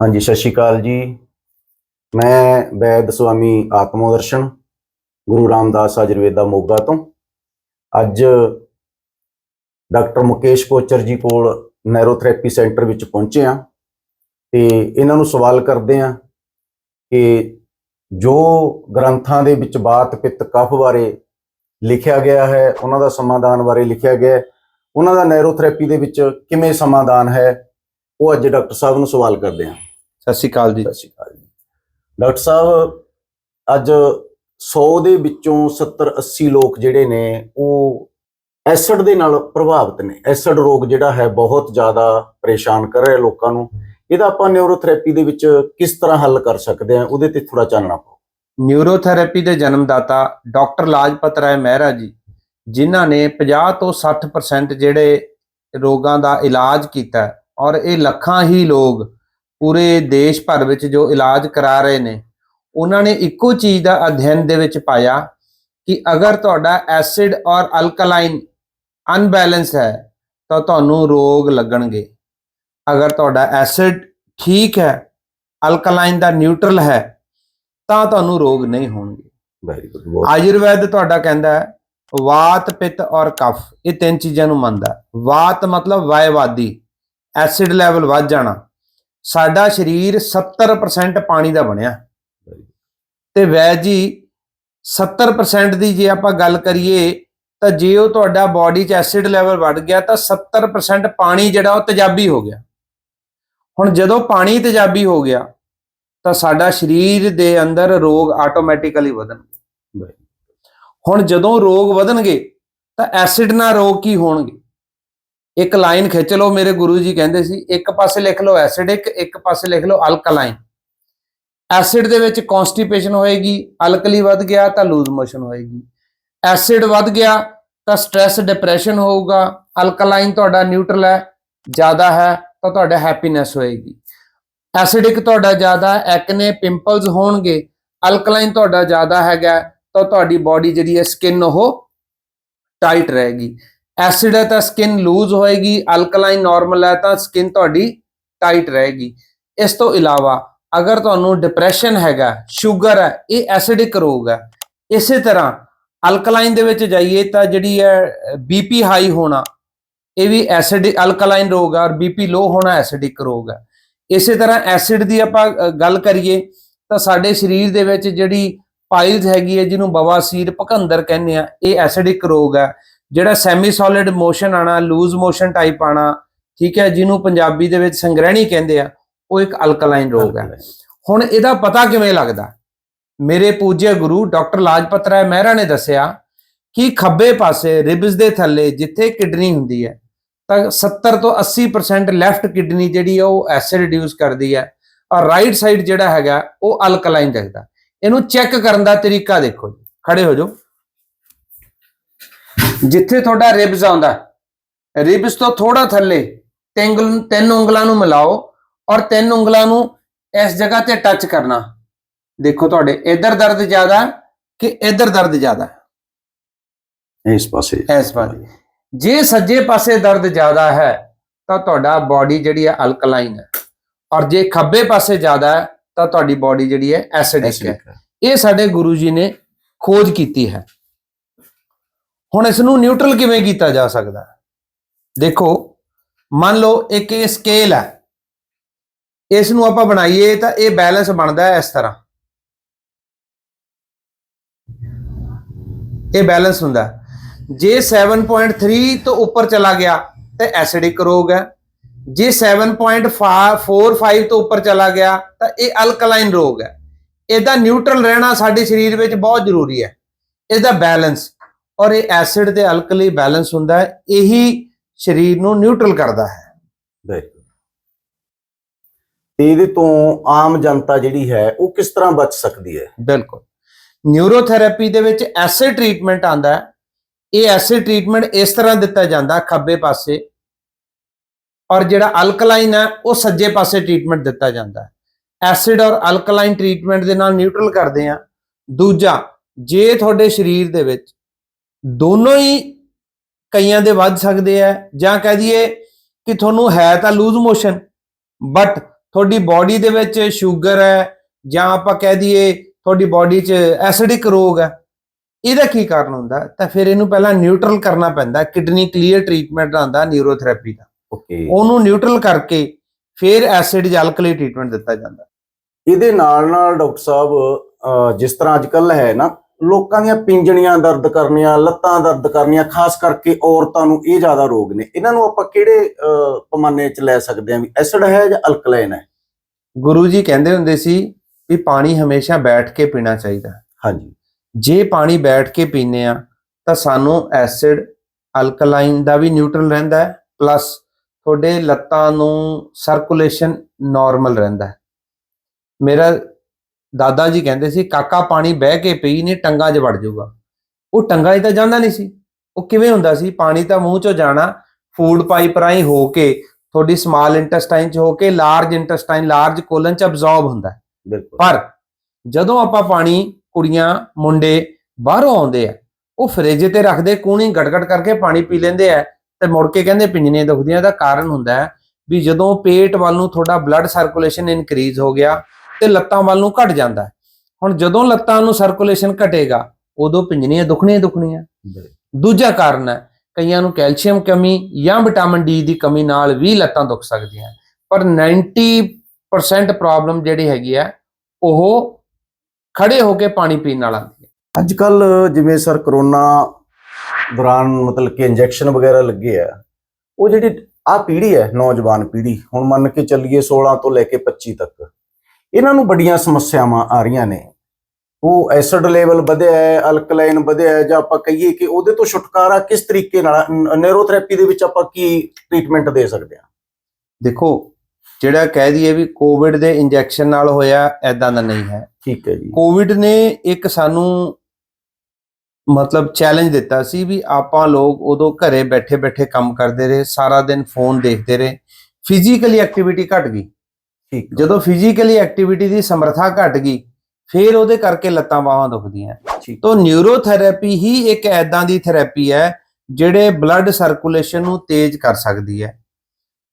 ਹਾਂਜੀ, ਸਤਿ ਸ਼੍ਰੀ ਅਕਾਲ ਜੀ। ਮੈਂ ਵੈਦ ਸੁਆਮੀ ਆਤਮੋਦਰਸ਼ਨ, ਗੁਰੂ ਰਾਮਦਾਸ ਆਯੁਰਵੇਦਾ ਮੋਗਾ ਤੋਂ। ਅੱਜ ਡਾਕਟਰ ਮੁਕੇਸ਼ ਕੋਚਰ ਜੀ ਕੋਲ ਨੈਰੋਥੈਰੇਪੀ ਸੈਂਟਰ ਵਿੱਚ ਪਹੁੰਚੇ ਆ ਤੇ ਇਹਨਾਂ ਨੂੰ ਸਵਾਲ ਕਰਦੇ ਆ ਕਿ ਜੋ ਗ੍ਰੰਥਾਂ ਦੇ ਵਿੱਚ ਬਾਤ ਪਿੱਤ ਕਫ ਬਾਰੇ ਲਿਖਿਆ ਗਿਆ ਹੈ, ਉਹਨਾਂ ਦਾ ਸਮਾਧਾਨ ਬਾਰੇ ਲਿਖਿਆ ਗਿਆ ਉਹਨਾਂ ਦਾ ਨੈਰੋਥੈਰੇਪੀ ਦੇ ਵਿੱਚ ਕਿਵੇਂ ਸਮਾਧਾਨ ਹੈ, ਉਹ ਅੱਜ ਡਾਕਟਰ ਸਾਹਿਬ ਨੂੰ ਸਵਾਲ ਕਰਦੇ ਆ ਸਤਿ ਸ਼੍ਰੀ ਅਕਾਲ ਜੀ। ਸਤਿ ਸ਼੍ਰੀ ਅਕਾਲ ਜੀ। ਡਾਕਟਰ ਸਾਹਿਬ ਅੱਜ 100 ਦੇ ਵਿੱਚੋਂ 70 80 ਲੋਕ ਜਿਹੜੇ ਨੇ ਉਹ ਐਸਿਡ ਦੇ ਨਾਲ ਪ੍ਰਭਾਵਿਤ ਨੇ। ਐਸਿਡ ਰੋਗ ਜਿਹੜਾ ਹੈ ਬਹੁਤ ਜ਼ਿਆਦਾ ਪਰੇਸ਼ਾਨ ਕਰ ਰਿਹਾ ਲੋਕਾਂ ਨੂੰ। ਇਹਦਾ ਆਪਾਂ ਨਿਊਰੋਥੈਰੇਪੀ ਦੇ ਵਿੱਚ ਕਿਸ ਤਰ੍ਹਾਂ ਹੱਲ ਕਰ ਸਕਦੇ ਹਾਂ ਉਹਦੇ ਤੇ ਥੋੜਾ ਚਾਨਣਾ ਪਾਓ। ਨਿਊਰੋਥੈਰੇਪੀ ਦੇ ਜਨਮਦਾਤਾ ਡਾਕਟਰ ਲਾਜਪਤ ਰਾਏ ਮਹਿਰਾ ਜੀ ਜਿਨ੍ਹਾਂ ਨੇ 50 ਤੋਂ 60% ਜਿਹੜੇ ਰੋਗਾਂ ਦਾ ਇਲਾਜ ਕੀਤਾ ਔਰ ਇਹ ਲੱਖਾਂ ਹੀ ਲੋਕ ਪੂਰੇ ਦੇਸ਼ ਭਰ ਵਿੱਚ ਜੋ ਇਲਾਜ ਕਰਾ ਰਹੇ ਨੇ ਉਹਨਾਂ ਨੇ ਇੱਕੋ ਚੀਜ਼ ਦਾ ਅਧਿਐਨ ਦੇ ਵਿੱਚ ਪਾਇਆ ਕਿ ਅਗਰ ਤੁਹਾਡਾ ਐਸਿਡ ਔਰ ਅਲਕਲਾਈਨ ਅਨਬੈਲੈਂਸ ਹੈ ਤਾਂ ਤੁਹਾਨੂੰ ਰੋਗ ਲੱਗਣਗੇ। ਅਗਰ ਤੁਹਾਡਾ ਐਸਿਡ ਠੀਕ ਹੈ ਅਲਕਲਾਈਨ ਦਾ ਨਿਊਟਰਲ ਹੈ ਤਾਂ ਤੁਹਾਨੂੰ ਰੋਗ ਨਹੀਂ ਹੋਣਗੇ। ਵੈਰੀ ਗੁੱਡ ਆਯੁਰਵੈਦ ਤੁਹਾਡਾ ਕਹਿੰਦਾ ਹੈ ਵਾਤ ਪਿੱਤ ਔਰ ਕਫ ਇਹ ਤਿੰਨ ਚੀਜ਼ਾਂ ਨੂੰ ਮੰਨਦਾ। ਵਾਤ ਮਤਲਬ ਵਾਯਵਾਦੀ ਐਸਿਡ ਲੈਵਲ ਵੱਧ ਜਾਣਾ। ਸਾਡਾ ਸਰੀਰ 70% ਪਾਣੀ ਦਾ ਬਣਿਆ। ਤੇ ਵੈਦ ਜੀ 70% ਦੀ ਜੇ ਆਪਾਂ ਗੱਲ ਕਰੀਏ ਤਾਂ ਜੇ ਉਹ ਤੁਹਾਡਾ ਬਾਡੀ 'ਚ ਐਸਿਡ ਲੈਵਲ ਵੱਧ ਗਿਆ ਤਾਂ 70% ਪਾਣੀ ਜਿਹੜਾ ਉਹ ਤੇਜ਼ਾਬੀ ਹੋ ਗਿਆ। ਹੁਣ ਜਦੋਂ ਪਾਣੀ ਤੇਜ਼ਾਬੀ ਹੋ ਗਿਆ ਤਾਂ ਸਾਡਾ ਸਰੀਰ ਦੇ ਅੰਦਰ ਰੋਗ ਆਟੋਮੈਟਿਕਲੀ ਵਧਣਗੇ। ਹੁਣ ਜਦੋਂ ਰੋਗ ਵਧਣਗੇ ਤਾਂ ਐਸਿਡ ਨਾਲ ਰੋਗ ਕੀ ਹੋਣਗੇ? ਇੱਕ ਲਾਈਨ ਖਿੱਚ ਲਓ, ਮੇਰੇ ਗੁਰੂ ਜੀ ਕਹਿੰਦੇ ਸੀ, ਇੱਕ ਪਾਸੇ ਲਿਖ ਲਓ ਐਸਿਡਿਕ, ਇੱਕ ਪਾਸੇ ਲਿਖ ਲਓ ਅਲਕਲਾਈਨ। ਐਸਿਡ ਦੇ ਵਿੱਚ ਕਨਸਟੀਪੇਸ਼ਨ ਹੋਏਗੀ, ਅਲਕਲੀ ਵੱਧ ਗਿਆ ਤਾਂ ਲੂਜ਼ ਮੋਸ਼ਨ ਹੋਏਗੀ। ਐਸਿਡ ਵੱਧ ਗਿਆ ਤਾਂ ਸਟ्रेस ਡਿਪਰੈਸ਼ਨ ਹੋਊਗਾ, ਅਲਕਲਾਈਨ ਤੁਹਾਡਾ ਨਿਊਟਰਲ ਹੈ, ਜ਼ਿਆਦਾ ਹੈ ਤਾਂ ਤੁਹਾਡਾ ਹੈਪੀਨੈਸ ਹੋਏਗੀ। ਐਸਿਡਿਕ ਤੁਹਾਡਾ ਜ਼ਿਆਦਾ ਐਕਨੇ ਪਿੰਪਲਸ ਹੋਣਗੇ, ਅਲਕਲਾਈਨ ਤੁਹਾਡਾ ਜ਼ਿਆਦਾ ਹੈਗਾ ਤਾਂ ਤੁਹਾਡੀ ਬਾਡੀ ਜਿਹੜੀ ਹੈ ਸਕਿਨ ਉਹ ਟਾਈਟ ਰਹੇਗੀ। ਐਸਿਡ ਹੈ ਤਾਂ ਸਕਿਨ ਲੂਜ਼ ਹੋਏਗੀ ਅਲਕਲਾਈਨ ਨਾਰਮਲ ਹੈ ਤਾਂ ਸਕਿਨ ਤੁਹਾਡੀ ਟਾਈਟ ਰਹੇਗੀ। ਇਸ ਤੋਂ ਇਲਾਵਾ ਅਗਰ ਤੁਹਾਨੂੰ ਡਿਪਰੈਸ਼ਨ ਹੈਗਾ ਸ਼ੂਗਰ ਹੈ, ਇਹ ਐਸਿਡਿਕ ਰੋਗ ਹੈ। ਇਸੇ ਤਰ੍ਹਾਂ ਅਲਕਲਾਈਨ ਦੇ ਵਿੱਚ ਜਾਈਏ ਤਾਂ ਜਿਹੜੀ ਹੈ ਬੀਪੀ ਹਾਈ ਹੋਣਾ, ਇਹ ਵੀ ਐਸਿਡ ਅਲਕਲਾਈਨ ਰੋਗ ਹੈ ਔਰ ਬੀਪੀ ਲੋ ਹੋਣਾ ਐਸਿਡਿਕ ਰੋਗ ਹੈ। ਇਸੇ ਤਰ੍ਹਾਂ ਐਸਿਡ ਦੀ ਆਪਾਂ ਗੱਲ ਕਰੀਏ ਤਾਂ ਸਾਡੇ ਸਰੀਰ ਦੇ ਵਿੱਚ ਜਿਹੜੀ ਪਾਈਲਸ ਹੈਗੀ ਹੈ, ਜਿਹਨੂੰ ਬਵਾਸੀਰ ਭਕੰਦਰ ਕਹਿੰਦੇ ਆ, ਇਹ ਐਸਿਡਿਕ ਰੋਗ ਹੈ। ਜਿਹੜਾ ਸੈਮੀ ਸੋਲਿਡ ਮੋਸ਼ਨ ਆਣਾ ਲੂਜ਼ ਮੋਸ਼ਨ ਟਾਈਪ ਆਣਾ ਠੀਕ ਹੈ ਜਿਹਨੂੰ ਪੰਜਾਬੀ ਦੇ ਵਿੱਚ ਸੰਗ੍ਰਹਿਣੀ ਕਹਿੰਦੇ ਆ ਉਹ ਇੱਕ ਅਲਕਲਾਈਨ ਰੋਗ ਹੈ। ਹੁਣ ਇਹਦਾ ਪਤਾ ਕਿਵੇਂ ਲੱਗਦਾ? ਮੇਰੇ ਪੂਜਯ ਗੁਰੂ ਡਾਕਟਰ ਲਾਜਪਤ ਰਾਏ ਮਹਿਰਾ ਨੇ ਦੱਸਿਆ ਕਿ ਖੱਬੇ ਪਾਸੇ ਰਿਬਸ ਦੇ ਥੱਲੇ ਜਿੱਥੇ ਕਿਡਨੀ ਹੁੰਦੀ ਹੈ ਤਾਂ 70 ਤੋਂ 80% ਲੈਫਟ ਕਿਡਨੀ ਜਿਹੜੀ ਹੈ ਉਹ ਐਸਿਡ ਰਿਡਿਊਸ ਕਰਦੀ ਹੈ ਔਰ ਰਾਈਟ ਸਾਈਡ ਜਿਹੜਾ ਹੈਗਾ ਉਹ ਅਲਕਲਾਈਨ ਰੱਖਦਾ ਇਹਨੂੰ ਚੈੱਕ ਕਰਨ ਦਾ ਤਰੀਕਾ ਦੇਖੋ ਜੀ। ਖੜੇ ਹੋ ਜਾਓ। ਜਿੱਥੇ ਤੁਹਾਡਾ ਰਿਬਸ ਆਉਂਦਾ ਰਿਬਸ ਤੋਂ ਥੋੜਾ ਥੱਲੇ ਤਿੰਨ ਤਿੰਨ ਉਂਗਲਾਂ ਨੂੰ ਮਿਲਾਓ ਔਰ ਤਿੰਨ ਉਂਗਲਾਂ ਨੂੰ ਇਸ ਜਗ੍ਹਾ ਤੇ ਟੱਚ ਕਰਨਾ। ਦੇਖੋ ਤੁਹਾਡੇ ਇਧਰ ਦਰਦ ਜ਼ਿਆਦਾ ਕਿ ਇਧਰ ਦਰਦ ਜ਼ਿਆਦਾ ਇਸ ਪਾਸੇ। ਇਸ ਪਾਸੇ। ਜੇ ਸੱਜੇ ਪਾਸੇ ਦਰਦ ਜ਼ਿਆਦਾ ਹੈ ਤਾਂ ਤੁਹਾਡਾ ਬਾਡੀ ਜਿਹੜੀ ਹੈ ਅਲਕਲਾਈਨ ਹੈ। ਔਰ ਜੇ ਖੱਬੇ ਪਾਸੇ ਜ਼ਿਆਦਾ ਹੈ ਤਾਂ ਤੁਹਾਡੀ ਬਾਡੀ ਜਿਹੜੀ ਹੈ ਐਸਿਡਿਕ ਹੈ। ਇਹ ਸਾਡੇ ਗੁਰੂ ਜੀ ਨੇ ਖੋਜ ਕੀਤੀ ਹੈ। ਹੁਣ ਇਸ ਨੂੰ ਨਿਊਟਰਲ ਕਿਵੇਂ ਕੀਤਾ ਜਾ ਸਕਦਾ ਹੈ? ਦੇਖੋ, ਮੰਨ ਲਓ ਇੱਕ ਇਹ ਸਕੇਲ ਹੈ। ਇਸ ਨੂੰ ਆਪਾਂ ਬਣਾਈਏ ਤਾਂ ਇਹ ਬੈਲੈਂਸ ਬਣਦਾ ਹੈ ਇਸ ਤਰ੍ਹਾਂ। ਇਹ ਬੈਲੈਂਸ ਹੁੰਦਾ ਹੈ। ਜੇ 7.3 ਤੋਂ ਉੱਪਰ ਚਲਾ ਗਿਆ, ਤੇ ਐਸਿਡਿਕ ਰੋਗ ਹੈ। ਜੇ 7.45 ਤੋਂ ਉੱਪਰ ਚਲਾ ਗਿਆ, ਤਾਂ ਇਹ ਅਲਕਲਾਈਨ ਰੋਗ ਹੈ। ਇਹਦਾ ਨਿਊਟਰਲ ਰਹਿਣਾ ਸਾਡੇ ਸਰੀਰ ਵਿੱਚ ਬਹੁਤ ਜ਼ਰੂਰੀ ਹੈ। ਇਹਦਾ ਬੈਲੈਂਸ ਔਰ ਇਹ ਐਸਿਡ ਤੇ ਅਲਕਲੀ ਬੈਲੈਂਸ ਹੁੰਦਾ ਹੈ ਇਹੀ ਸਰੀਰ ਨੂੰ ਨਿਊਟਰਲ ਕਰਦਾ ਹੈ। ਤੇ ਇਹਦੇ ਤੋਂ ਆਮ ਜਨਤਾ ਜਿਹੜੀ ਹੈ ਉਹ ਕਿਸ ਤਰ੍ਹਾਂ ਬਚ ਸਕਦੀ ਹੈ? ਬਿਲਕੁਲ। ਨਿਊਰੋਥੈਰੇਪੀ ਦੇ ਵਿੱਚ ਐਸਿਡ ਟ੍ਰੀਟਮੈਂਟ ਆਂਦਾ ਹੈ। ਇਹ ਐਸਿਡ ਟ੍ਰੀਟਮੈਂਟ ਇਸ ਤਰ੍ਹਾਂ ਦਿੱਤਾ ਜਾਂਦਾ ਖੱਬੇ ਪਾਸੇ। ਔਰ ਜਿਹੜਾ ਅਲਕਲਾਈਨ ਹੈ ਉਹ ਸੱਜੇ ਪਾਸੇ ਟ੍ਰੀਟਮੈਂਟ ਦਿੱਤਾ ਜਾਂਦਾ ਹੈ। ਐਸਿਡ ਔਰ ਅਲਕਲਾਈਨ ਟ੍ਰੀਟਮੈਂਟ ਦੇ ਨਾਲ ਨਿਊਟਰਲ ਕਰਦੇ ਆ ਦੂਜਾ ਜੇ ਤੁਹਾਡੇ ਸਰੀਰ ਦੇ ਵਿੱਚ ਦੋਨੋਂ ਹੀ ਕਈਆਂ ਦੇ ਵੱਧ ਸਕਦੇ ਆ ਜਾਂ ਕਹਿ ਦਈਏ ਕਿ ਤੁਹਾਨੂੰ ਹੈ ਤਾਂ ਲੂਜ਼ ਮੋਸ਼ਨ ਬਟ ਤੁਹਾਡੀ ਬਾਡੀ ਦੇ ਵਿੱਚ ਸ਼ੂਗਰ ਹੈ ਜਾਂ ਆਪਾਂ ਕਹਿ ਦਈਏ ਤੁਹਾਡੀ ਬਾਡੀ 'ਚ ਐਸਿਡਿਕ ਰੋਗ ਹੈ ਇਹਦਾ ਕੀ ਕਾਰਨ ਹੁੰਦਾ? ਤਾਂ ਫਿਰ ਇਹਨੂੰ ਪਹਿਲਾਂ ਨਿਊਟਰਲ ਕਰਨਾ ਪੈਂਦਾ ਕਿਡਨੀ ਕਲੀਅਰ ਟ੍ਰੀਟਮੈਂਟ ਆਉਂਦਾ ਨਿਊਰੋਥੈਰੇਪੀ ਦਾ। ਓਕੇ ਉਹਨੂੰ ਨਿਊਟਰਲ ਕਰਕੇ ਫਿਰ ਐਸਿਡ ਜਾਂ ਅਲਕਲੀ ਟ੍ਰੀਟਮੈਂਟ ਦਿੱਤਾ ਜਾਂਦਾ। ਇਹਦੇ ਨਾਲ ਨਾਲ ਡਾਕਟਰ ਸਾਹਿਬ ਜਿਸ ਤਰ੍ਹਾਂ ਅੱਜ ਕੱਲ ਹੈ ਨਾ ਲੋਕਾਂ ਦੀਆਂ ਪਿੰਜਣੀਆਂ ਦਰਦ ਕਰਨੀਆਂ ਲੱਤਾਂ ਦਰਦ ਕਰਨੀਆਂ ਖਾਸ ਕਰਕੇ ਔਰਤਾਂ ਨੂੰ ਇਹ ਜ਼ਿਆਦਾ ਰੋਗ ਨੇ। ਇਹਨਾਂ ਨੂੰ ਆਪਾਂ ਕਿਹੜੇ ਪੈਮਾਨੇ 'ਚ ਲੈ ਸਕਦੇ ਹਾਂ? ਵੀ ਐਸਿਡ ਹੈ ਜਾਂ ਅਲਕਲਾਈਨ ਹੈ? ਗੁਰੂ ਜੀ ਕਹਿੰਦੇ ਹੁੰਦੇ ਸੀ ਵੀ ਪਾਣੀ ਹਮੇਸ਼ਾ ਬੈਠ ਕੇ ਪੀਣਾ ਚਾਹੀਦਾ ਹਾਂਜੀ। ਜੇ ਪਾਣੀ ਬੈਠ ਕੇ ਪੀਨੇ ਆ ਤਾਂ ਸਾਨੂੰ ਐਸਿਡ ਅਲਕਲਾਈਨ ਦਾ ਵੀ ਨਿਊਟਰਲ ਰਹਿੰਦਾ ਹੈ ਪਲੱਸ ਤੁਹਾਡੇ ਲੱਤਾਂ ਨੂੰ ਸਰਕੂਲੇਸ਼ਨ ਨਾਰਮਲ ਰਹਿੰਦਾ ਹੈ। ਮੇਰਾ ਦਾਦਾ ਜੀ ਕਹਿੰਦੇ ਸੀ ਕਾਕਾ ਪਾਣੀ ਬਹਿ ਕੇ ਪੀ ਨੇ ਟੰਗਾ 'ਚ ਵੜ ਜਾਊਗਾ। ਉਹ ਟੰਗਾ 'ਚ ਤਾਂ ਜਾਂਦਾ ਨਹੀਂ ਸੀ। ਉਹ ਕਿਵੇਂ ਹੁੰਦਾ ਸੀ? ਪਾਣੀ ਤਾਂ ਮੂੰਹ 'ਚੋਂ ਜਾਣਾ ਫੂਡ ਪਾਈਪ ਰਾਹੀਂ ਹੋ ਕੇ ਤੁਹਾਡੀ ਸਮਾਲ ਇੰਟੈਸਟਾਈਨ 'ਚ ਹੋ ਕੇ ਲਾਰਜ ਇੰਟੈਸਟਾਈਨ ਲਾਰਜ ਕੋਲਨ 'ਚ ਅਬਜ਼ੌਰਬ ਹੁੰਦਾ ਹੈ। ਬਿਲਕੁਲ। ਪਰ ਜਦੋਂ ਆਪਾਂ ਪਾਣੀ ਕੁੜੀਆਂ ਮੁੰਡੇ ਬਾਹਰੋਂ ਆਉਂਦੇ ਆ ਉਹ ਫ੍ਰਿਜ ਤੇ ਰੱਖਦੇ ਕੂਣੀ ਗੜਗੜ ਕਰਕੇ ਪਾਣੀ ਪੀ ਲੈਂਦੇ ਆ ਤੇ ਮੁੜ ਕੇ ਕਹਿੰਦੇ ਪਿੰਜਣੀਆਂ ਦੁਖਦੀਆਂ ਦਾ ਕਾਰਨ ਹੁੰਦਾ ਹੈ ਵੀ ਜਦੋਂ ਪੇਟ ਵੱਲ ਨੂੰ ਤੁਹਾਡਾ ਬਲੱਡ ਸਰਕੂਲੇਸ਼ਨ ਇਨਕਰੀਜ਼ ਹੋ ਗਿਆ ਤੇ ਲੱਤਾਂ ਵੱਲ ਨੂੰ ਘਟ ਜਾਂਦਾ ਹੈ। ਹੁਣ ਜਦੋਂ ਲੱਤਾਂ ਨੂੰ ਸਰਕੂਲੇਸ਼ਨ ਘਟੇਗਾ ਉਦੋਂ ਪਿੰਜਣੀਆਂ ਦੁਖਣੀਆਂ ਹੀ ਦੁਖਣੀਆਂ। ਦੂਜਾ ਕਾਰਨ ਹੈ ਕਈਆਂ ਨੂੰ ਕੈਲਸ਼ੀਅਮ ਕਮੀ ਜਾਂ ਵਿਟਾਮਿਨ ਡੀ ਦੀ ਕਮੀ ਨਾਲ ਵੀ ਲੱਤਾਂ ਦੁਖ ਸਕਦੀਆਂ ਪਰ 90% ਪ੍ਰੋਬਲਮ ਜਿਹੜੀ ਹੈਗੀ ਆ ਉਹ ਖੜੇ ਹੋ ਕੇ ਪਾਣੀ ਪੀਣ ਨਾਲ ਆਉਂਦੀ ਹੈ। ਅੱਜ ਕੱਲ ਜਿਵੇਂ ਸਰ ਕਰੋਨਾ ਦੌਰਾਨ ਮਤਲਬ ਕਿ ਇੰਜੈਕਸ਼ਨ ਵਗੈਰਾ ਲੱਗੇ ਆ ਉਹ ਜਿਹੜੀ ਆ ਪੀੜ੍ਹੀ ਹੈ ਨੌਜਵਾਨ ਪੀੜ੍ਹੀ ਹੁਣ ਮੰਨ ਕੇ ਚੱਲੀਏ 16 ਤੋਂ ਲੈ ਕੇ 25 ਤੱਕ ਇਹਨਾਂ ਨੂੰ ਬੜੀਆਂ ਸਮੱਸਿਆਵਾਂ ਆ ਰਹੀਆਂ ਨੇ। ਉਹ ਐਸਿਡ ਲੈਵਲ ਵਧਿਆ ਹੈ ਅਲਕਲਾਈਨ ਵਧਿਆ ਹੈ ਜਾਂ ਆਪਾਂ ਕਹੀਏ ਕਿ ਉਹਦੇ ਤੋਂ ਛੁਟਕਾਰਾ ਕਿਸ ਤਰੀਕੇ ਨਾਲ ਨੇਰੋਥੈਰੇਪੀ ਦੇ ਵਿੱਚ ਆਪਾਂ ਕੀ ਟ੍ਰੀਟਮੈਂਟ ਦੇ ਸਕਦੇ ਹਾਂ? ਦੇਖੋ ਜਿਹੜਾ ਕਹਿ ਦਈਏ ਵੀ ਕੋਵਿਡ ਦੇ ਇੰਜੈਕਸ਼ਨ ਨਾਲ ਹੋਇਆ ਐਦਾਂ ਦਾ ਨਹੀਂ ਹੈ। ਠੀਕ ਹੈ ਜੀ। ਕੋਵਿਡ ਨੇ ਇੱਕ ਸਾਨੂੰ ਮਤਲਬ ਚੈਲੰਜ ਦਿੱਤਾ ਸੀ ਵੀ ਆਪਾਂ ਲੋਕ ਉਦੋਂ ਘਰੇ ਬੈਠੇ ਬੈਠੇ ਕੰਮ ਕਰਦੇ ਰਹੇ ਸਾਰਾ ਦਿਨ ਫੋਨ ਦੇਖਦੇ ਰਹੇ। ਫਿਜ਼ੀਕਲੀ ਐਕਟੀਵਿਟੀ ਘਟ ਗਈ। ਠੀਕ ਜਦੋਂ ਫਿਜ਼ੀਕਲੀ ਐਕਟੀਵਿਟੀ ਦੀ ਸਮਰੱਥਾ ਘਟ ਗਈ ਫਿਰ ਉਹਦੇ ਕਰਕੇ ਲੱਤਾਂ ਬਾਹਾਂ ਦੁਖਦੀਆਂ। ਠੀਕ। ਤੋ ਨਿਊਰੋਥੈਰੇਪੀ ਹੀ ਇੱਕ ਐਦਾਂ ਦੀ ਥੈਰੇਪੀ ਹੈ ਜਿਹੜੇ ਬਲੱਡ ਸਰਕੂਲੇਸ਼ਨ ਨੂੰ ਤੇਜ਼ ਕਰ ਸਕਦੀ ਹੈ।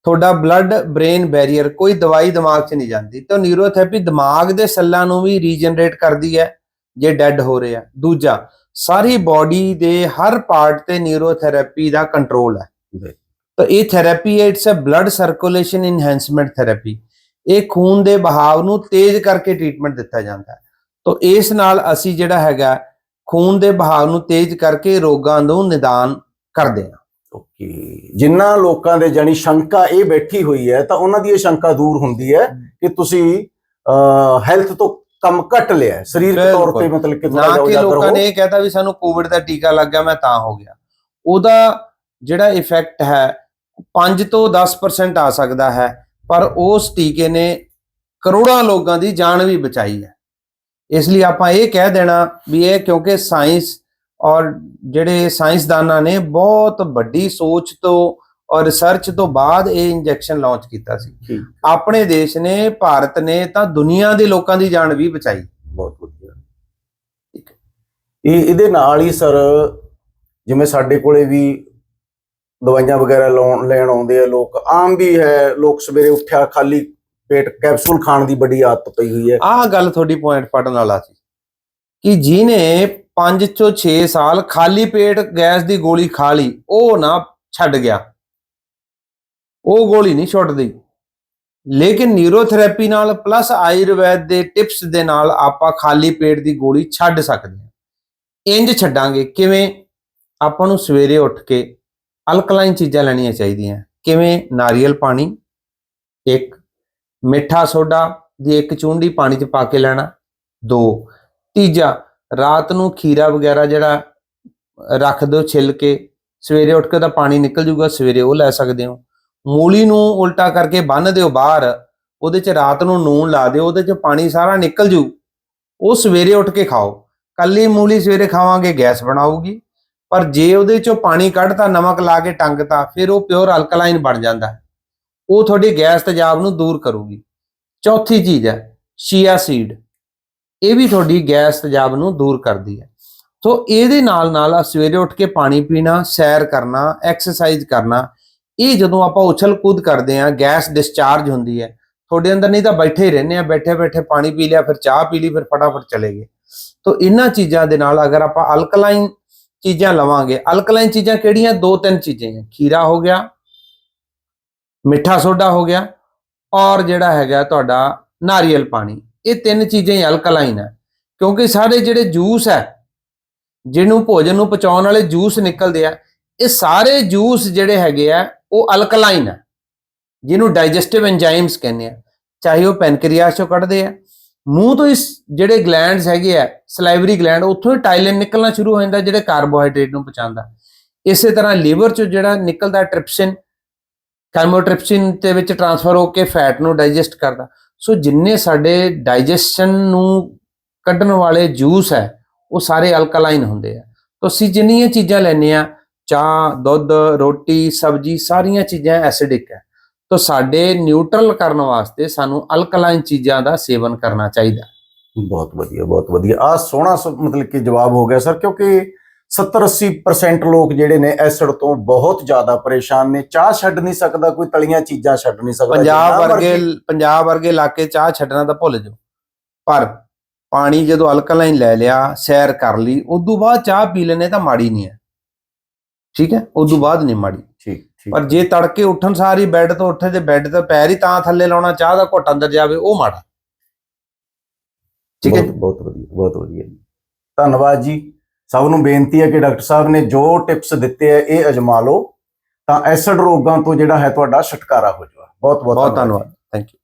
ਤੁਹਾਡਾ ਬਲੱਡ ਬ੍ਰੇਨ ਬੈਰੀਅਰ ਕੋਈ ਦਵਾਈ ਦਿਮਾਗ 'ਚ ਨਹੀਂ ਜਾਂਦੀ। ਤਾਂ ਨਿਊਰੋਥੈਰੇਪੀ ਦਿਮਾਗ ਦੇ ਸੈੱਲਾਂ ਨੂੰ ਵੀ ਰੀਜਨਰੇਟ ਕਰਦੀ ਹੈ ਜੇ ਡੈੱਡ ਹੋ ਰਹੇ ਆ। ਦੂਜਾ ਸਾਰੀ ਬਾਡੀ ਦੇ ਹਰ ਪਾਰਟ ਤੇ ਨਿਊਰੋਥੈਰੇਪੀ ਦਾ ਕੰਟਰੋਲ ਹੈ। ਤਾਂ ਇਹ ਥੈਰੇਪੀ ਹੈ it's uh blood circulation enhancement therapy ਇਹ ਖੂਨ ਦੇ ਬਹਾਵ ਨੂੰ ਤੇਜ਼ ਕਰਕੇ ਟ੍ਰੀਟਮੈਂਟ ਦਿੱਤਾ ਜਾਂਦਾ ਹੈ। ਤਾਂ ਇਸ ਨਾਲ ਅਸੀਂ ਜਿਹੜਾ ਹੈਗਾ ਖੂਨ ਦੇ ਬਹਾਵ ਨੂੰ ਤੇਜ਼ ਕਰਕੇ ਰੋਗਾਂ ਨੂੰ ਨਿਦਾਨ ਕਰਦੇ ਹਾਂ। ਓਕੇ। ਜਿੰਨਾ ਲੋਕਾਂ ਦੇ ਜਾਨੀ ਸ਼ੰਕਾ ਇਹ ਬੈਠੀ ਹੋਈ ਹੈ ਤਾਂ ਉਹਨਾਂ ਦੀ ਇਹ ਸ਼ੰਕਾ ਦੂਰ ਹੁੰਦੀ ਹੈ ਕਿ ਤੁਸੀਂ ਹੈਲਥ ਤੋਂ ਕੰਮ ਘੱਟ ਲਿਆ ਸਰੀਰਕ ਤੌਰ ਤੇ। ਮਤਲਬ ਕਿ ਨਾ ਥੋੜਾ ਕਿ ਜਿਹਾ ਲੋਕਾਂ ਨੇ ਇਹ ਕਹਤਾ ਵੀ ਸਾਨੂੰ ਕੋਵਿਡ ਦਾ ਟੀਕਾ ਲੱਗ ਗਿਆ ਮੈਂ ਤਾਂ ਹੋ ਗਿਆ। ਉਹਦਾ ਜਿਹੜਾ ਇਫੈਕਟ ਹੈ 5 ਤੋਂ 10% ਆ ਸਕਦਾ ਹੈ। ਪਰ ਉਸ ਟੀਕੇ ਨੇ ਕਰੋੜਾਂ ਲੋਕਾਂ ਦੀ ਜਾਨ ਵੀ ਬਚਾਈ ਹੈ। ਇਸ ਲਈ ਆਪਾਂ ਇਹ ਕਹਿ ਦੇਣਾ ਵੀ ਇਹ ਕਿਉਂਕਿ ਸਾਇੰਸ ਔਰ ਜਿਹੜੇ ਸਾਇੰਸਦਾਨਾਂ ਨੇ ਬਹੁਤ ਵੱਡੀ ਸੋਚ ਤੋਂ ਔਰ ਰਿਸਰਚ ਤੋਂ ਬਾਅਦ ਇਹ ਇੰਜੈਕਸ਼ਨ ਲਾਂਚ ਕੀਤਾ ਸੀ। ਆਪਣੇ ਦੇਸ਼ ਨੇ ਭਾਰਤ ਨੇ ਤਾਂ ਦੁਨੀਆ ਦੇ ਲੋਕਾਂ ਦੀ ਜਾਨ ਵੀ ਬਚਾਈ। ਬਹੁਤ ਵਧੀਆ। ਇਹ ਇਹਦੇ ਨਾਲ ਹੀ ਸਰ ਜਿਵੇਂ ਸਾਡੇ ਕੋਲੇ ਵੀ ਦਵਾਈਆਂ ਵਗੈਰਾ ਲਾਉਣ, ਲੈਣ ਆਉਂਦੇ ਆ ਲੋਕ। ਆਮ ਵੀ ਹੈ, ਲੋਕ ਸਵੇਰੇ ਉੱਠਿਆ, ਖਾਲੀ ਪੇਟ ਕੈਪਸੂਲ ਖਾਣ ਦੀ ਬੜੀ ਆਦਤ ਪਈ ਹੋਈ ਹੈ। ਆਹ ਗੱਲ ਤੁਹਾਡੀ ਪੁਆਇੰਟ ਪੜਨ ਵਾਲਾ ਸੀ ਕਿ ਜਿਹਨੇ 5 ਤੋਂ 6 ਸਾਲ ਖਾਲੀ ਪੇਟ ਗੈਸ ਦੀ ਗੋਲੀ ਖਾ ਲਈ, ਉਹ ਨਾ ਛੱਡ ਗਿਆ। ਉਹ ਗੋਲੀ ਨਹੀਂ ਛੁੱਟਦੀ। ਲੇਕਿਨ ਨਿਊਰੋਥੈਰੇਪੀ ਨਾਲ ਪਲੱਸ ਆਯੁਰਵੈਦ ਦੇ ਟਿਪਸ ਦੇ ਨਾਲ ਆਪਾਂ ਖਾਲੀ ਪੇਟ ਦੀ ਗੋਲੀ ਛੱਡ ਸਕਦੇ ਹਾਂ। ਇੰਜ ਛੱਡਾਂਗੇ, ਕਿਵੇਂ? ਆਪਾਂ ਨੂੰ ਸਵੇਰੇ ਉੱਠ ਕੇ ਅਲਕਲਾਈਨ ਚੀਜ਼ਾਂ ਲੈਣੀਆਂ ਚਾਹੀਦੀਆਂ। ਕਿਵੇਂ? ਨਾਰੀਅਲ ਪਾਣੀ, ਇੱਕ ਮਿੱਠਾ ਸੋਡਾ ਦੀ ਇੱਕ ਚੂੰਡੀ ਪਾਣੀ 'ਚ ਪਾ ਕੇ ਲੈਣਾ। ਦੋ, ਤੀਜਾ, ਰਾਤ ਨੂੰ ਖੀਰਾ ਵਗੈਰਾ ਜਿਹੜਾ ਰੱਖ ਦਿਓ ਛਿੱਲ ਕੇ, ਸਵੇਰੇ ਉੱਠ ਕੇ ਉਹਦਾ ਪਾਣੀ ਨਿਕਲ ਜੂਗਾ, ਸਵੇਰੇ ਉਹ ਲੈ ਸਕਦੇ ਹੋ। ਮੂਲੀ ਨੂੰ ਉਲਟਾ ਕਰਕੇ ਬੰਨ ਦਿਓ ਬਾਹਰ, ਉਹਦੇ 'ਚ ਰਾਤ ਨੂੰ ਨੂਨ ਲਾ ਦਿਓ, ਉਹਦੇ 'ਚ ਪਾਣੀ ਸਾਰਾ ਨਿਕਲ ਜੂ। ਉਹ ਸਵੇਰੇ ਉੱਠ ਕੇ ਖਾਓ। ਕੱਲੀ ਮੂਲੀ ਸਵੇਰੇ ਖਾਵਾਂਗੇ, ਗੈਸ ਬਣਾਊਗੀ। ਪਰ ਜੇ ਉਹਦੇ 'ਚੋਂ ਪਾਣੀ ਕੱਢਤਾ, ਨਮਕ ਲਾ ਕੇ ਟੰਗਤਾ, ਫਿਰ ਉਹ ਪਿਓਰ ਅਲਕਲਾਈਨ ਬਣ ਜਾਂਦਾ ਹੈ। ਉਹ ਤੁਹਾਡੀ ਗੈਸ ਤੇਜ਼ਾਬ ਨੂੰ ਦੂਰ ਕਰੂਗੀ। ਚੌਥੀ ਚੀਜ਼ ਹੈ ਸ਼ੀਆ ਸੀਡ ਇਹ ਵੀ ਤੁਹਾਡੀ ਗੈਸ ਤੇਜ਼ਾਬ ਨੂੰ ਦੂਰ ਕਰਦੀ ਹੈ। ਸੋ ਇਹਦੇ ਨਾਲ ਨਾਲ ਆ, ਸਵੇਰੇ ਉੱਠ ਕੇ ਪਾਣੀ ਪੀਣਾ, ਸੈਰ ਕਰਨਾ ਐਕਸਰਸਾਈਜ਼ ਕਰਨਾ, ਇਹ ਜਦੋਂ ਆਪਾਂ ਉਛਲ ਕੂਦ ਕਰਦੇ ਆ ਗੈਸ ਡਿਸਚਾਰਜ ਹੁੰਦੀ ਹੈ, ਤੁਹਾਡੇ ਅੰਦਰ ਨਹੀਂ ਤਾਂ ਬੈਠੇ ਹੀ ਰਹਿੰਦੇ ਆ ਬੈਠੇ ਬੈਠੇ ਪਾਣੀ ਪੀ ਲਿਆ, ਫਿਰ ਚਾਹ ਪੀ ਲਈ, ਫਿਰ ਫਟਾਫਟ ਚਲੇ ਗਏ। ਤੋ ਇਹਨਾਂ ਚੀਜ਼ਾਂ ਦੇ ਨਾਲ ਅਗਰ ਆਪਾਂ ਅਲਕਲਾਈਨ ਚੀਜ਼ਾਂ ਲਵਾਂਗੇ। ਅਲਕਲਾਈਨ ਚੀਜ਼ਾਂ ਕਿਹੜੀਆਂ? ਦੋ ਤਿੰਨ ਚੀਜ਼ਾਂ ਹੈ ਖੀਰਾ ਹੋ ਗਿਆ, ਮਿੱਠਾ ਸੋਡਾ ਹੋ ਗਿਆ, ਔਰ ਜਿਹੜਾ ਹੈਗਾ ਤੁਹਾਡਾ ਨਾਰੀਅਲ ਪਾਣੀ। ਇਹ ਤਿੰਨ ਚੀਜ਼ਾਂ ਹੀ ਅਲਕਲਾਈਨ ਹੈ ਕਿਉਂਕਿ ਸਾਰੇ ਜਿਹੜੇ ਜੂਸ ਹੈ ਜਿਹਨੂੰ ਭੋਜਨ ਨੂੰ ਪਚਾਉਣ ਵਾਲੇ ਜੂਸ ਨਿਕਲਦੇ ਆ, ਇਹ ਸਾਰੇ ਜੂਸ ਜਿਹੜੇ ਹੈਗੇ ਆ, ਉਹ ਅਲਕਲਾਈਨ ਆ। ਜਿਹਨੂੰ ਡਾਈਜੈਸਟਿਵ ਐਂਜ਼ਾਈਮਸ ਕਹਿੰਦੇ ਆ। ਚਾਹੇ ਉਹ ਪੈਨਕ੍ਰੀਆਸ ਚੋਂ ਕੱਢਦੇ ਆ ਮੂੰਹ ਤੋਂ ਇਸ ਜਿਹੜੇ ਗਲੈਂਡਸ ਹੈਗੇ ਆ ਸਲਾਈਵਰੀ ਗਲੈਂਡ ਉੱਥੋਂ ਹੀ ਟਾਈਲਿਨ ਨਿਕਲਣਾ ਸ਼ੁਰੂ ਹੋ ਜਾਂਦਾ ਜਿਹੜੇ ਕਾਰਬੋਹਾਈਡਰੇਟ ਨੂੰ ਪਚਾਉਂਦਾ ਇਸੇ ਤਰ੍ਹਾਂ ਲੀਵਰ ਚੋਂ ਜਿਹੜਾ ਨਿਕਲਦਾ ਟ੍ਰਿਪਸਿਨ ਕੈਮੋਟ੍ਰਿਪਸਿਨ ਦੇ ਵਿੱਚ ਟਰਾਂਸਫਰ ਹੋ ਕੇ ਫੈਟ ਨੂੰ ਡਾਈਜੈਸਟ ਕਰਦਾ। ਸੋ ਜਿੰਨੇ ਸਾਡੇ ਡਾਈਜੈਸ਼ਨ ਨੂੰ ਕੱਢਣ ਵਾਲੇ ਜੂਸ ਹੈ, ਉਹ ਸਾਰੇ ਅਲਕਲਾਈਨ ਹੁੰਦੇ ਆ। ਤਾਂ ਅਸੀਂ ਜਿੰਨੀਆਂ ਚੀਜ਼ਾਂ ਲੈਂਦੇ ਆ ਚਾਹ, ਦੁੱਧ, ਰੋਟੀ, ਸਬਜ਼ੀ, ਸਾਰੀਆਂ ਚੀਜ਼ਾਂ ਐਸਿਡਿਕ ਹੈ। ਤਾਂ ਸਾਡੇ ਨਿਊਟਰਲ ਕਰਨ ਵਾਸਤੇ ਸਾਨੂੰ ਅਲਕਲਾਈਨ ਚੀਜ਼ਾਂ ਦਾ ਸੇਵਨ ਕਰਨਾ ਚਾਹੀਦਾ। ਬਹੁਤ ਵਧੀਆ ਬਹੁਤ ਵਧੀਆ। ਆ ਸੋਹਣਾ ਮਤਲਬ ਕਿ ਜਵਾਬ ਹੋ ਗਿਆ ਸਰ ਕਿਉਂਕਿ 70 80% ਲੋਕ ਜਿਹੜੇ ਨੇ ਐਸਿਡ ਤੋਂ ਬਹੁਤ ਜ਼ਿਆਦਾ ਪਰੇਸ਼ਾਨ ਨੇ। ਚਾਹ ਛੱਡ ਨਹੀਂ ਸਕਦਾ ਕੋਈ ਤਲੀਆਂ ਚੀਜ਼ਾਂ ਛੱਡ ਨਹੀਂ ਸਕਦਾ। ਪੰਜਾਬ ਵਰਗੇ ਪੰਜਾਬ ਵਰਗੇ ਇਲਾਕੇ ਚਾਹ ਛੱਡਣਾ ਤਾਂ ਭੁੱਲ ਜਾਓ। ਪਰ ਪਾਣੀ ਜਦੋਂ ਅਲਕਲਾਈਨ ਲੈ ਲਿਆ ਸੈਰ ਕਰ ਲਈ ਉਦੋਂ ਬਾਅਦ ਚਾਹ ਪੀ ਲੈਣੇ ਤਾਂ ਮਾੜੀ ਨਹੀਂ ਹੈ। ਠੀਕ ਹੈ? ਉਦੋਂ ਬਾਅਦ ਨਹੀਂ ਮਾੜੀ। ਪਰ ਜੇ ਤੜਕੇ ਉੱਠਣ ਸਾਰੀ ਬੈੱਡ ਤੋਂ ਉੱਠੇ ਤੇ ਬੈੱਡ ਤੇ ਪੈਰ ਹੀ ਤਾਂ ਥੱਲੇ ਲਾਉਣਾ ਚਾਹ ਦਾ ਘੁੱਟ ਅੰਦਰ ਜਾਵੇ ਉਹ ਮਾੜਾ। ਠੀਕ ਹੈ ਬਹੁਤ ਵਧੀਆ ਬਹੁਤ ਵਧੀਆ ਜੀ। ਧੰਨਵਾਦ ਜੀ। ਸਭ ਨੂੰ ਬੇਨਤੀ ਹੈ ਕਿ ਡਾਕਟਰ ਸਾਹਿਬ ਨੇ ਜੋ ਟਿਪਸ ਦਿੱਤੇ ਆ ਇਹ ਅਜਮਾ ਲਓ। ਤਾਂ ਐਸਿਡ ਰੋਗਾਂ ਤੋਂ ਜਿਹੜਾ ਹੈ ਤੁਹਾਡਾ ਛੁਟਕਾਰਾ ਹੋ ਜਾਵੇ। ਬਹੁਤ ਬਹੁਤ ਧੰਨਵਾਦ। Thank you